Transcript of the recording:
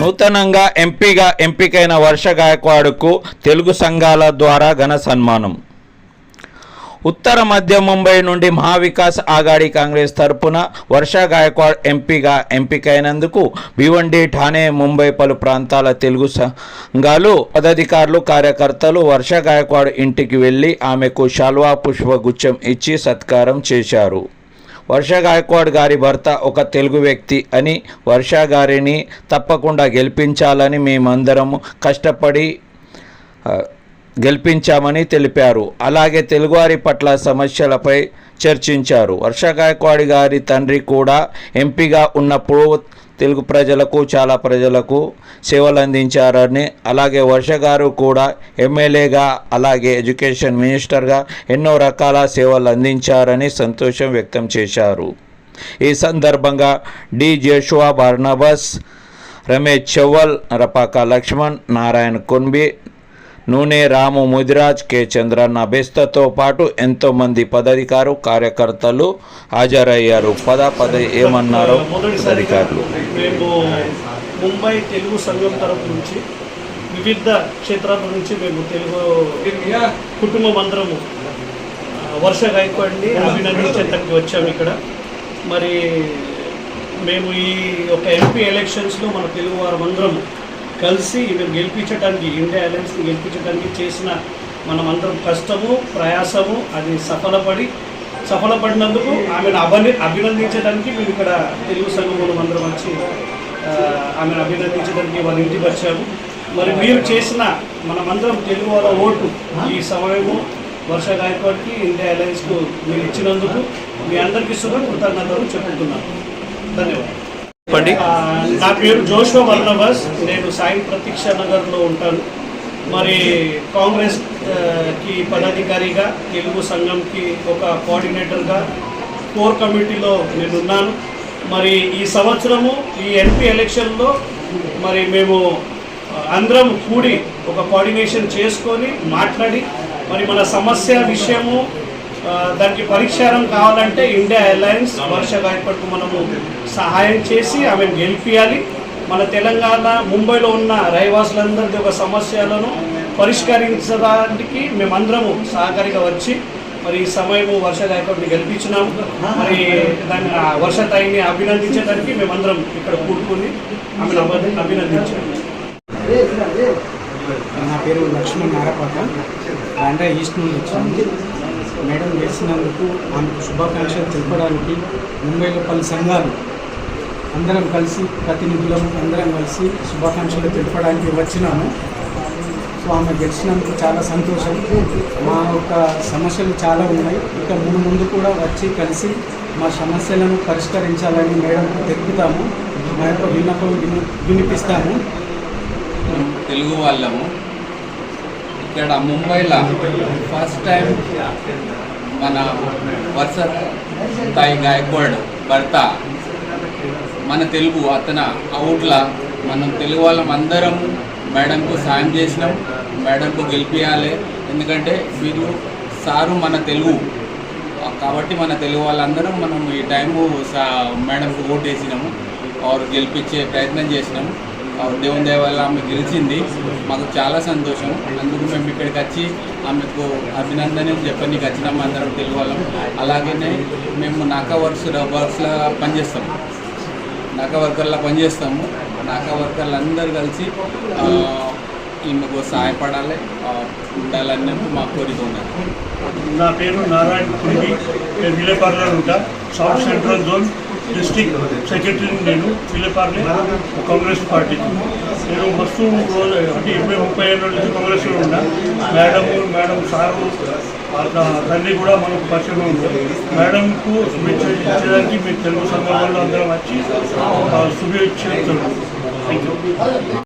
నూతనంగా ఎంపీగా ఎంపికైన వర్ష గాయక్వాడ్కు తెలుగు సంఘాల ద్వారా ఘన సన్మానం. ఉత్తర మధ్య ముంబై నుండి మహావికాస్ ఆగాడి కాంగ్రెస్ తరపున వర్ష గాయక్వాడ్ ఎంపీగా ఎంపికైనందుకు భివండి ఠానే ముంబై పలు ప్రాంతాల తెలుగు సంఘాలు పదాధికారులు కార్యకర్తలు వర్ష గాయక్వాడ్ ఇంటికి వెళ్ళి ఆమెకు శాల్వా పుష్పగుచ్చం ఇచ్చి సత్కారం చేశారు. వర్ష గాయక్వాడ్ గారి భర్త ఒక తెలుగు వ్యక్తి అని వర్ష గారిని తప్పకుండా గెలిపించాలని మేమందరము కష్టపడి గెలిపించామని తెలిపారు. అలాగే తెలుగువారి పట్ల సమస్యలపై చర్చించారు. వర్ష గాయక్వాడ్ గారి తండ్రి కూడా ఎంపీగా ఉన్నప్పుడు తెలుగు ప్రజలకు చాలా ప్రజలకు సేవలు అందించారని అలాగే వర్ష గారు కూడా ఎమ్మెల్యేగా అలాగే ఎడ్యుకేషన్ మినిస్టర్గా ఎన్నో రకాల సేవలు అందించారని సంతోషం వ్యక్తం చేశారు. ఈ సందర్భంగా D. Joshua Barnabas Ramesh Chevval Rapaka Laxman Narayana Kunbi Noone Ramu Mudiraj K. Chandranna బెస్తతో పాటు ఎంతోమంది పదాధికారు కార్యకర్తలు హాజరయ్యారు. పద పద ఏమన్నారు అధికారులు మేము ముంబై తెలుగు సంఘం తరపు నుంచి వివిధ క్షేత్రాల నుంచి మేము తెలుగు కుటుంబం అందరము వర్ష గాయకవాడిని అభినందించేందుకు వచ్చాము ఇక్కడ. మరి మేము ఈ యొక్క ఎంపీ ఎలక్షన్స్లో మన తెలుగు వారం అందరము కలిసి మేము గెలిపించడానికి ఇండియా అలయన్స్ని గెలిపించడానికి చేసిన మనమందరం కష్టము ప్రయాసము అది సఫలపడి సఫలపడినందుకు ఆమెను అభి అభినందించడానికి మేము ఇక్కడ తెలుగు సంఘం అందరం వచ్చి ఆమెను అభినందించడానికి వాళ్ళ ఇంటికి వచ్చాము. మరి మీరు చేసిన మనమందరం తెలుగు వాళ్ళ ఓటు ఈ సమయము వర్ష గాయకవాడికి ఇండియా అలయన్స్కు మీరు ఇచ్చినందుకు మీ అందరికీ శుభ కృతజ్ఞతలు చెప్పుకుంటున్నాను. ధన్యవాదాలు. చెప్పండి. నా పేరు జోషో వర్ణవాస్ నేను సాయి ప్రతీక్ష నగర్లో ఉంటాను. మరి కాంగ్రెస్కి పదాధికారిగా తెలుగు సంఘంకి ఒక కోఆర్డినేటర్గా కోర్ కమిటీలో నేను ఉన్నాను మరి ఈ సంవత్సరము ఈ ఎంపీ ఎలక్షన్లో మరి మేము అందరం కూడి ఒక కోఆర్డినేషన్ చేసుకొని మాట్లాడి మరి మన సమస్య విషయము దానికి పరిష్కారం కావాలంటే ఇండియా ఎయిర్లైన్స్ వర్ష గాయపడుకు మనము సహాయం చేసి ఆమెను గెలిపియాలి. మన తెలంగాణ ముంబైలో ఉన్న రహివాసులందరికీ ఒక సమస్యలను పరిష్కరించడానికి మేమందరము సహకారిగా వచ్చి మరి సమయము వర్ష గాయకుడిని గెలిపించినాము. మరి దాన్ని వర్ష తాయిని అభినందించడానికి మేమందరం ఇక్కడ కూడుకుని ఆమెను అభినందించాము. నా పేరు లక్ష్మణ్ నారపాట అంటే ఈస్ట్ నుండి వచ్చాను. మేడం వేసినందుకు ఆమెకు శుభాకాంక్షలు తెలపడానికి ముంబైలో పలు సంఘాలు అందరం కలిసి ప్రతినిధులము అందరం కలిసి శుభాకాంక్షలు తెలపడానికి వచ్చినాము. సో ఆమె గెలిచినందుకు చాలా సంతోషం. మా యొక్క సమస్యలు చాలా ఉన్నాయి. ఇక ముందు ముందు కూడా వచ్చి కలిసి మా సమస్యలను పరిష్కరించాలని మేడంకు తెలుపుతాము. మా యొక్క విన్నపం విని వినిపిస్తాము. తెలుగు వాళ్ళము. ఇక్కడ ముంబైలో ఫస్ట్ టైం మన వర్ష తాయి గాయక్వాడ్ భర్త. మన తెలుగు అతను అవుట్లా మనం తెలుగు వాళ్ళం అందరం మేడంకు సాయం చేసినాం మేడంకు గెలిపించాలి ఎందుకంటే మీరు సారు మన తెలుగు. కాబట్టి మన తెలుగు వాళ్ళందరం మనం ఈ టైము సా మేడంకు ఓటేసినాము. వారు గెలిపించే ప్రయత్నం చేసినాము. దేవుని దేవాలయం ఆమె గెలిచింది. మాకు చాలా సంతోషం. అందుకు మేము ఇక్కడికి వచ్చి ఆమెకు అభినందనలు చెప్పనీకి వచ్చినాము అందరం తెలుగు వాళ్ళం అలాగనే మేము నాకా వర్క్స్ వర్క్స్లో పనిచేస్తాం. నాకా వర్కర్లా పనిచేస్తాము. నాకా వర్కర్లు అందరూ కలిసి ఈమెకు సహాయపడాలి. ఉండాలని మా కోరిక ఉన్నది. నా పేరు నారాయణ నేను విలేపార్లో ఉంటా. సౌత్ సెంట్రల్ జోన్ డిస్టిక్ సెక్రటరీని నేను విలేపార్లే కాంగ్రెస్ పార్టీకి నేను మస్తు రోజు అంటే ఇరవై ముప్పై ఏళ్ళ నుంచి కాంగ్రెస్లో ఉన్నా. మేడం మేడం సారు తల్లి తండ్రి కూడా మనకు పరిచయం ఉంది. మేడంకు శుభేచ్ఛ ఇచ్చడానికి మీరు తెలుగు సంఘం అందరం వచ్చి శుభేచ్ఛ థ్యాంక్ యూ